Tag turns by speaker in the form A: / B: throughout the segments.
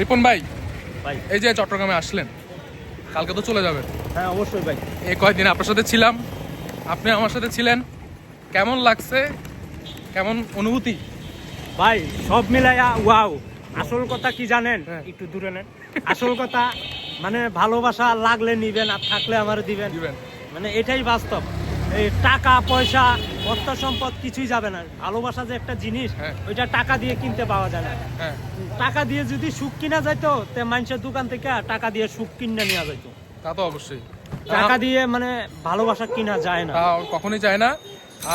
A: রিপন ভাই
B: ভাই।
A: এই যে চট্টগ্রামে আসলেন কালকে তো চলে যাবেন।
B: হ্যাঁ অবশ্যই ভাই।
A: এই কয়েকদিন আপনার সাথে ছিলাম? আপনি আমার সাথে ছিলেন। কেমন লাগছে? কেমন অনুভূতি?
B: ভাই সব মিলাইয়া ওয়াও। আসল কথা কি জানেন?
A: হ্যাঁ।
B: একটু দূরে নেন। আসল কথা মানে ভালোবাসা লাগলে নিবেন আর থাকলে আমার দিবেন।
A: দিবেন।
B: মানে এটাই বাস্তব। এই টাকা পয়সা অর্থ সম্পদ কিছুই যাবে না। ভালোবাসা যে একটা জিনিস
A: হ্যাঁ।
B: ওইটা টাকা দিয়ে কিনতে পাওয়া যায় না।
A: হ্যাঁ।
B: টাকা দিয়ে যদি সুখ কিনা যাইতো তে মানুষের দোকান থেকে টাকা দিয়ে সুখ কিনে নেওয়া যাইতো।
A: তা তো অবশ্যই।
B: টাকা দিয়ে মানে ভালোবাসা কিনা যায় না।
A: কখনোই চায় না।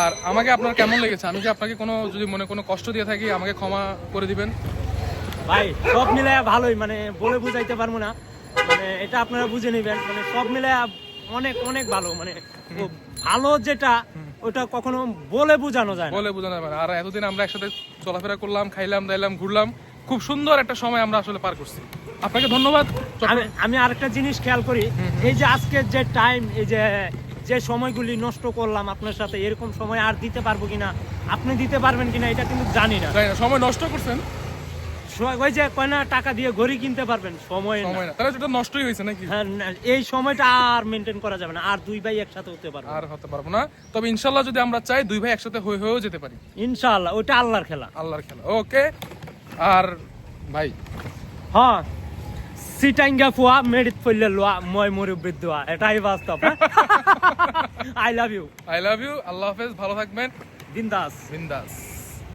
A: আর আমাকে আপনার কেমন লেগেছে? আমি কি আপনাকে কোনো যদি মনে কোনো কষ্ট দিয়ে থাকি আমাকে ক্ষমা করে দিবেন?
B: ভাই সব মিলে ভালোই মানে বলে বুঝাইতে পারব না। মানে এটা আপনারা বুঝে নেবেন। মানে সব মিলে অনেক অনেক ভালো। মানে ভালো যেটা ওটা কখনো বলে বোঝানো যায়
A: বলে বোঝানো যাবে আর এতদিন আমরা একসাথে চলাফেরা করলাম খাইলাম দাইলাম ঘুরলাম। খুব সুন্দর একটা সময় আমরা আসলে পার করছি। আপনাকে ধন্যবাদ।
B: আমি আমি আরেকটা জিনিস খেয়াল করি। এই যে আজকের যে টাইম এই যে যে সময়গুলি নষ্ট করলাম আপনার সাথে এরকম সময় আর দিতে পারব কিনা আপনি দিতে পারবেন কিনা এটা কিন্তু জানি না।
A: সময় নষ্ট করছেন
B: ওই যে কয় না টাকা দিয়ে ঘড়ি কিনতে পারবেন সময় না।
A: সময় না। তাহলে সেটা নষ্টই হয়েছে নাকি?
B: হ্যাঁ, এই সময়টা আর মেনটেন করা যাবে না। আর দুই ভাই একসাথে হতে পারবে
A: আর হতে পারব না। তবে ইনশাল্লাহ যদি আমরা চাই দুই ভাই একসাথে হয়ে হয়েও যেতে পারি।
B: ইনশাআল্লাহ ওইটা আল্লাহর খেলা।
A: আল্লাহর খেলা। ওকে। আর ভাই?
B: হ্যাঁ সিটাইঙ্গা ফুয়া মেডিত ফইলে লোয়া মই মুরব্বিদ দোয়া এটাই বাস্তব I love you
A: I love you Allah হাফেজ। ভালো থাকবেন।
B: দিনদাস
A: বিন্দাস।